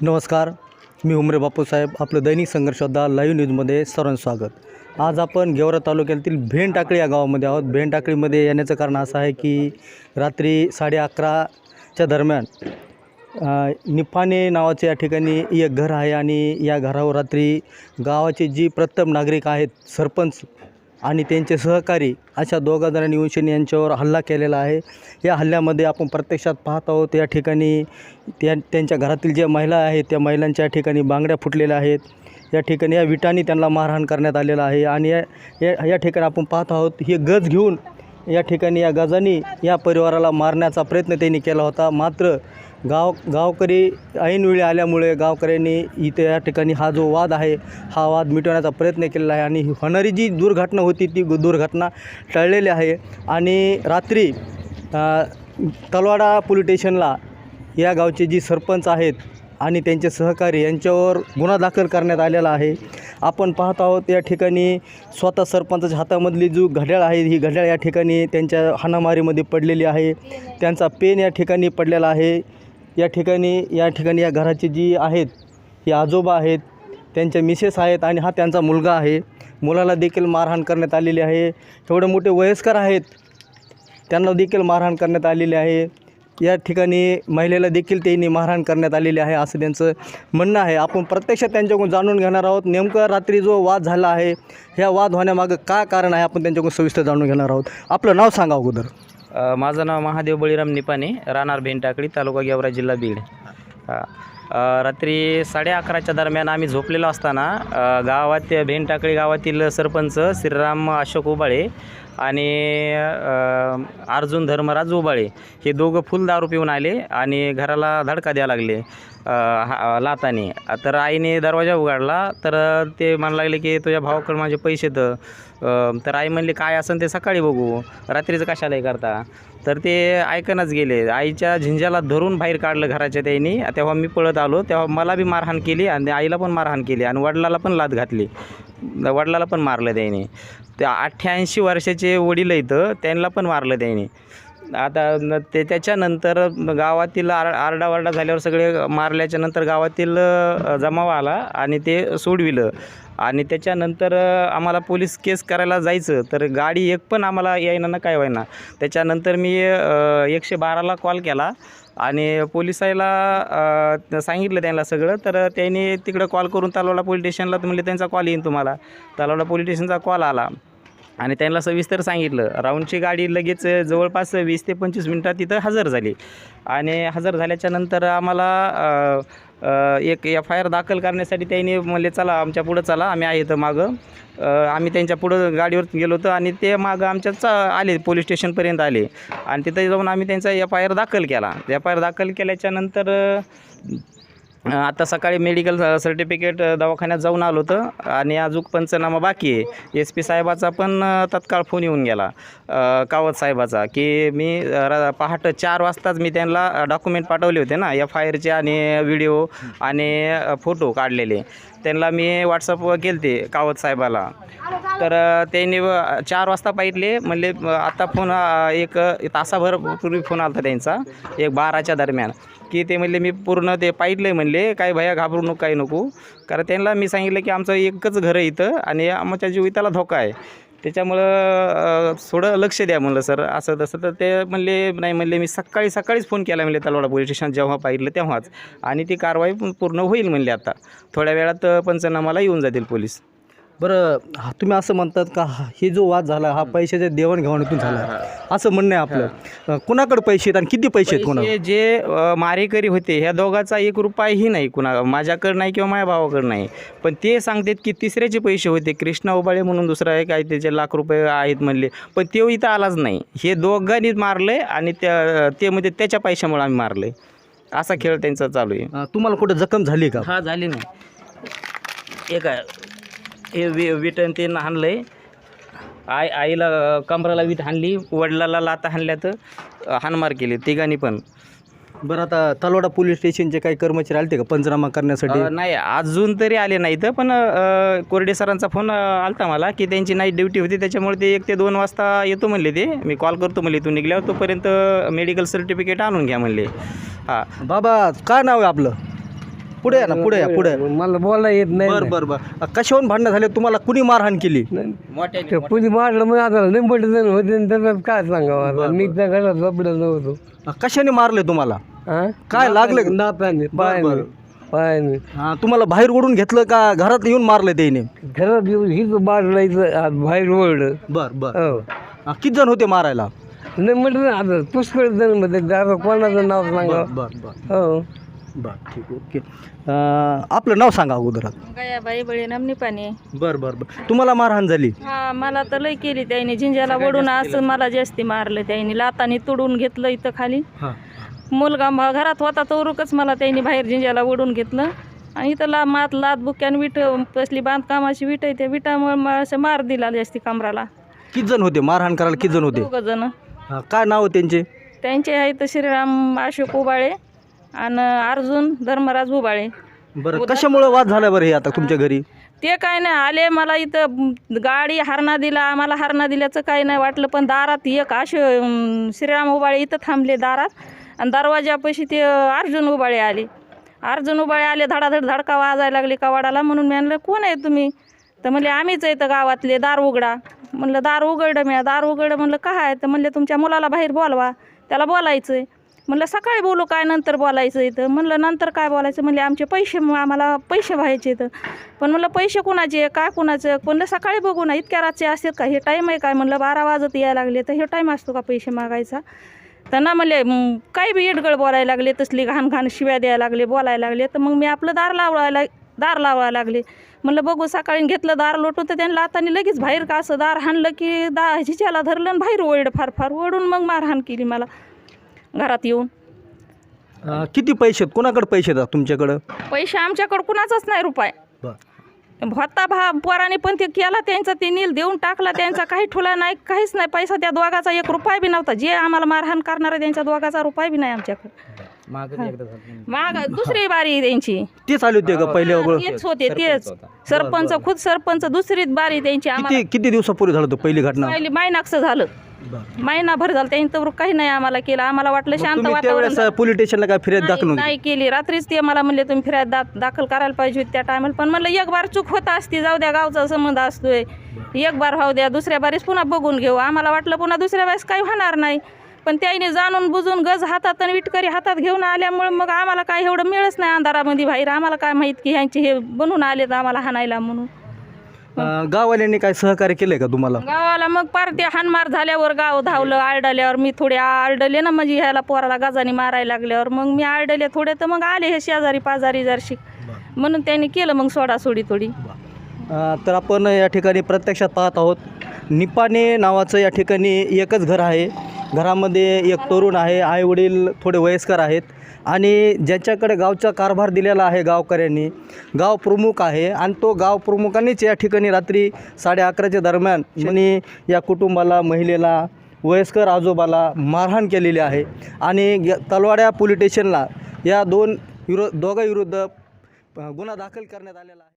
नमस्कार मी उमरे बापूसाहेब आपलं दैनिक संघर्षोद्धा लाईव्ह न्यूजमध्ये सर्वांचं स्वागत. आज आपण गेवरा तालुक्यातील भेंड टाकळी या गावामध्ये आहोत. भेंड टाकळीमध्ये येण्याचं कारण असं आहे की रात्री साडे अकराच्या दरम्यान अ, निपाणे नावाचे या ठिकाणी एक घर आहे आणि या घरावर रात्री गावाचे जी प्रथम नागरिक आहेत सरपंच आणि त्यांचे सहकारी अशा दोघा जणांनी येऊन यांच्यावर हल्ला केलेला आहे. या हल्ल्यामध्ये आपण प्रत्यक्षात पाहत आहोत या ठिकाणी त्या त्यांच्या घरातील ज्या महिला आहेत त्या महिलांच्या या ठिकाणी बांगड्या फुटलेल्या आहेत. या ठिकाणी या विटांनी त्यांना मारहाण करण्यात आलेलं आहे आणि या या या ठिकाणी आपण पाहत आहोत हे गज घेऊन या ठिकाणी या गजांनी या परिवाराला मारण्याचा प्रयत्न त्यांनी केला होता. मात्र गाव गावकरी ऐनवेळी आल्यामुळे गावकऱ्यांनी इथे या ठिकाणी हा जो वाद आहे हा वाद मिटवण्याचा प्रयत्न केलेला आहे आणि होणारी जी दुर्घटना होती ती दुर्घटना टळलेली आहे. आणि रात्री तलवाडा पोलीस स्टेशनला या गावचे जी सरपंच आहेत आणि त्यांचे सहकारी यांच्यावर गुन्हा दाखल करण्यात आलेला आहे. आपण पाहत आहोत या ठिकाणी स्वतः सरपंचाच्या हातामधली जो घड्याळ आहे ही घड्याळ या ठिकाणी त्यांच्या हाणामारीमध्ये पडलेली आहे. त्यांचा पेन या ठिकाणी पडलेला आहे. या ठिकाणी या ठिकाणी या घराची जी आहेत ही आजोबा आहेत त्यांच्या मिसेस आहेत आणि हा त्यांचा मुलगा आहे. मुलाला देखील मारहाण करण्यात आलेली आहे. एवढे मोठे वयस्कर आहेत त्यांना देखील मारहाण करण्यात आलेली आहे. या ठिकाणी महिलेला देखील त्यांनी मारहाण करण्यात आलेली आहे असं त्यांचं म्हणणं आहे. आपण प्रत्यक्षात त्यांच्याकडून जाणून घेणार आहोत नेमकं रात्री जो वाद झाला आहे ह्या वाद होण्यामागं काय कारण आहे आपण त्यांच्याकडून सविस्तर जाणून घेणार आहोत. आपलं नाव सांगा अगोदर. माझं नाव महादेव बळीराम निपाने राहणार भेंटाकडी तालुका गेवरा जिल्हा बीड. रात्री साडे अकराच्या दरम्यान आम्ही झोपलेलो असताना गावात भेंटाकळी गावातील सरपंच श्रीराम अशोक उबाळे आणि अर्जुन धर्मराज उबाळे हे दोघं फुल दारू पिऊन आले आणि घराला धडका द्यायला लागले हा- लाताने. तर आईने दरवाजा उघडला तर ते म्हणायला लागले की तुझ्या भावाकडे माझे पैसे तर तर आई म्हणली काय असेल ते सकाळी बघू. रात्रीचं कशालाही करता? तर ते ऐकनच गेले. आईच्या झिंजाला धरून बाहेर काढलं घराच्या त्यांनी तेव्हा मी पळत आलो. तेव्हा मला बी मारहाण केली आणि आईला पण मारहाण केली आणि वडिलाला पण लात घातली. वडिलाला पण मारलं त्याने ते अठ्ठ्याऐंशी वर्षाचे वडील इथं त्यांना पण मारलं त्याने आता न- ते त्याच्यानंतर गावातील आर आरडाओरडा झाल्यावर सगळे मारल्याच्यानंतर गावातील जमावा जमाव आला आणि ते सोडविलं. आणि त्याच्यानंतर आम्हाला पोलीस केस करायला जायचं तर गाडी एक पण आम्हाला यायना ना काय व्हायना. त्याच्यानंतर मी एकशे बाराला कॉल केला आणि पोलिसाला सांगितलं त्यांना सगळं. तर त्यांनी तिकडं कॉल करून तलवाडा पोलीस स्टेशनला म्हणले त्यांचा कॉल येईन तुम्हाला. तालवडा पोलीस स्टेशनचा कॉल आला. आणि त्यांना सविस्तर सांगितलं. राऊंडची गाडी लगेच जवळपास वीस ते पंचवीस मिनटात तिथं हजर झाली. आणि हजर झाल्याच्यानंतर आम्हाला एक एफ आय आर दाखल करण्यासाठी त्यांनी म्हणले चला आमच्या पुढं चला आम्ही आहे इथं मागं. आम्ही त्यांच्या पुढं गाडीवर गेलो होतो आणि ते मागं आमच्या चा आले पोलीस स्टेशनपर्यंत आले. आणि तिथं जाऊन आम्ही त्यांचा एफ आय आर दाखल केला. एफ आय आर दाखल केल्याच्यानंतर आता सकाळी मेडिकल सर्टिफिकेट दवाखान्यात जाऊन आलो होतं आणि अजून पंचनामा बाकी आहे. एस पी साहेबाचा पण तत्काळ फोन येऊन गेला. कावत साहेबाचा की मी र- पहाटे चार वाजताच मी त्यांना डॉक्युमेंट पाठवले होते ना एफ आय आरचे आणि व्हिडिओ आणि फोटो काढलेले. त्यांना मी व्हॉट्सअपवर केले ते कावत साहेबाला. तर त्यांनी चार वाजता पाहिले म्हणले आता फोन एक तासाभर पूर्वी फोन आला होता त्यांचा एक बाराच्या दरम्यान. की ते म्हणले मी पूर्ण ते पाहितलं म्हणले काय भया घाबरू नको काही नको. कारण त्यांना मी सांगितलं की आमचं एकच घर आहे इथं आणि आमच्या जीविताला धोका आहे. त्याच्यामुळं थोडं लक्ष द्या म्हणलं सर. असं तसं तर ते म्हणले नाही म्हणले मी सकाळी सकाळीच फोन केला म्हणले तलवाडा पोलीस स्टेशन जेव्हा पाहिलं तेव्हाच. आणि ती कारवाई पण पूर्ण होईल म्हणले आता. थोड्या वेळात पंचनामाला येऊन जातील पोलीस. बरं हा तुम्ही असं म्हणतात का हा- हे जो वाद झाला हा पैशाच्या देवाणघेवाणीतून झाला. आहे. असं म्हणणं आहे आपलं. अ, कुणाकडे पैसे आहेत आणि किती पैसे आहेत कोणा जे अ, मारेकरी होते ह्या दोघाचा एक रुपयाही नाही कुणा माझ्याकडं नाही किंवा माझ्या भावाकडं नाही. पण ते सांगतात की तिसऱ्याचे पैसे होते कृष्णा उबाळे म्हणून दुसरा आहे काय त्याचे लाख रुपये आहेत म्हणले. पण ते इथं आलाच नाही. हे दोघांनी मारले आणि त्या ते म्हणजे त्याच्या पैशामुळे आम्ही मारले असा खेळ त्यांचा चालू आहे. अ, तुम्हाला कुठं जखम झाली का? हा झाली नाही हे काय हे वि विटन ते हाणलंय. आई आईला कमराला वीट हाणली वडिलाला लाता हाणल्या तर हाणमार केली तिघांनी पण. बरं आता तलवाडा पोलीस स्टेशनचे काही कर्मचारी आले ते का पंचनामा करण्यासाठी? अ, नाही अजून तरी आले नाहीत पण अ, कोरडे सरांचा फोन अ, आलता मला की त्यांची नाईट ड्युटी होती त्याच्यामुळे ते एक ते दोन वाजता येतो म्हणले ते. मी कॉल करतो म्हणले तू निघल्यावर तोपर्यंत मेडिकल सर्टिफिकेट आणून घ्या म्हणले. हां. बाबा काय नाव आहे आपलं? पुढे या ना पुढे या पुढे मला बोलायला येत नाही. बर बर बर. कशावरून भांडणं झाले? तुम्हाला कुणी मारहाण केली? ते पुढे मारलं मग आता लिंबट जण होते त्याच्यात काय सांगावं आता? मी त्या घरात झोपलेलो नव्हतो. कशाने मारले तुम्हाला? हा? काय लागलं? बरं. पायाने पायाने. हा, तुम्हाला बाहेर ओढून घेतलं का? घरात येऊन मारलं त्याने? घरात येऊन हिच इथं आत बाहेर ओढलं. बर बर. हो. हा, किती जण होते मारायला? नाही म्हटलं ना आता पुष्कळ जण दादा कोणाचं नाव सांगा? बर बर. हो. बर ठीक ओके. अं, आपलं नाव सांगा अगोदर गयाबाई बळीराम निपाणी बर बर बर. तुम्हाला मारहाण झाली? हा मला तर लय केली त्याने. झिंजाला ओढून असं मला जास्ती मारलं त्याने. लाताने तुडून घेतलं इथं खाली. हां मुलगा म- घरात होता तोरुकच मला त्यांनी बाहेर झिंजाला ओढून घेतलं. आणि इथं ला मात लात बुक्यान विट कसली बांधकामाची विट आहे त्या विटामुळे मला असं मार दिला जास्ती कमराला. किती जण होते? मारहाण करायला किती जण होते? दोघं जण. हा, काय नाव आहे त्यांचे? त्यांचे आहेत श्रीराम अशोक उबाळे. आणि अर्जुन धर्मराज उबाळे बरं कशामुळे वाद झाला बरं हे आता तुमच्या घरी? ते काय नाही आले मला इथं गाडी हरणा दिला आम्हाला हरणा दिल्याचं काही नाही वाटलं पण दारात एक असे श्रीराम उबाळे इथं थांबले दारात आणि दरवाजापाशी ते अर्जुन उबाळे आले. अर्जुन उबाळे आले धडाधड धडका वाजायला लागले कवाडाला म्हणून मी म्हणलं कोण आहे तुम्ही? तर म्हणले आम्हीच आहे तर गावातले दार उघडा. म्हणलं दार उघडं मी दार उघडं. म्हणलं काय आहे? तर म्हणले तुमच्या मुलाला बाहेर बोलवा त्याला बोलायचं आहे म्हणलं सकाळी बोलू काय नंतर बोलायचं इथं? म्हणलं नंतर काय बोलायचं? म्हणले आमचे पैसे आम्हाला पैसे व्हायचे इथं. पण म्हणलं पैसे कुणाचे काय कुणाचं म्हणलं सकाळी बघू ना इतक्या रातचे असतात का? हे टाईम आहे काय म्हणलं बारा वाजत यायला लागले तर हे टाईम असतो का पैसे मागायचा? तर ना म्हणले काही बी इडगळ बोलायला लागले तसली घाण घाण शिव्या द्यायला लागले बोलायला लागले. तर मग मी आपलं दार लावायला दार लावायला लागले. म्हणलं बघू सकाळी घेतलं दार लोटून तर त्यांना लातानी लगेच बाहेर का असं दार हाणलं की दा हिच्याला धरलं आणि बाहेर ओढ फार फार ओढून मग मारहाण केली मला. घरात येऊन. अं, किती पैसे आहेत कोणाकडे पैसे आहेत तुमच्याकडं? पैसे आमच्याकडं कुणाचाच नाही रुपये. होता भा पोराने पण ते केला त्यांचा ते नील देऊन टाकला त्यांचा काही ठुला नाही काहीच नाही. पैसा त्या दोघाचा एक रुपया बी नव्हता. जे आम्हाला मारहाण करणारा त्यांच्या दोघाचा रुपया बी नाही आमच्याकडे. माग दुसरी बारी त्यांची. तेच आले होते का पहिले वगैरे तेच होते तेच. सरपंच खुद सरपंच दुसरी बारी त्यांची आम्हाला किती किती दिवसापूर्वी झालं होतं पहिली घटना? पहिली महिनाकसं झालं. महिनाभर झालं त्यांनी तर काही नाही आम्हाला केलं. आम्हाला वाटलं शांत वातावरण त्यावेळेस पोलीस स्टेशनला काय फिर्याद दाखल नाही नव्हती? नाही केली. रात्रीच ते मला म्हणले तुम्ही फिरायला दा दाखल करायला पाहिजे होती त्या टायमाला पण म्हणलं एक बार चूक होत असती जाऊ द्या गावचा संबंध असतोय. एक बार व्हाऊ द्या दुसऱ्या बारीस पुन्हा बघून घेऊ. आम्हाला वाटलं पुन्हा दुसऱ्या वेळेस काही होणार नाही. पण त्याने जाणून बुजून गज हातात आणि विटकरी हातात घेऊन आल्यामुळे मग आम्हाला काय एवढं मिळच नाही अंधारामध्ये बाहेर. आम्हाला काय माहीत की ह्यांचे हे बनून आलेत आम्हाला हाणायला म्हणून. अं, गाववाल्यांनी काय सहकार्य केलंय का तुम्हाला? गावाला मग पार ते हानमार झाल्यावर गाव धावलं आरडल्यावर मी थोडे आरडले ना म्हणजे ह्याला पोराला गाजाने मारायला लागल्यावर मग मी आरडले थोडे तर मग आले हे शेजारी पाजारी जरशी. म्हणून त्यांनी केलं मग सोडासोडी थोडी. अं, तर आपण या ठिकाणी प्रत्यक्षात पाहत आहोत निपाणे नावाचं या ठिकाणी एकच घर आहे. घरामध्ये एक तरुण आहे आईवडील थोडे वयस्कर आहेत आणि ज्याच्याकडे गावचा कारभार दिलेला आहे गावकऱ्यांनी गाव प्रमुख आहे आणि तो गाव प्रमुखांनीच या ठिकाणी रात्री साडे अकराच्या दरम्यान म्हणे या कुटुंबाला महिलेला वयस्कर आजोबाला मारहाण केलेली आहे आणि ग- तलवाड्या पोलीस स्टेशनला या दोन विरो दोघांविरुद्ध विरुद्ध गुन्हा दाखल करण्यात आलेला आहे.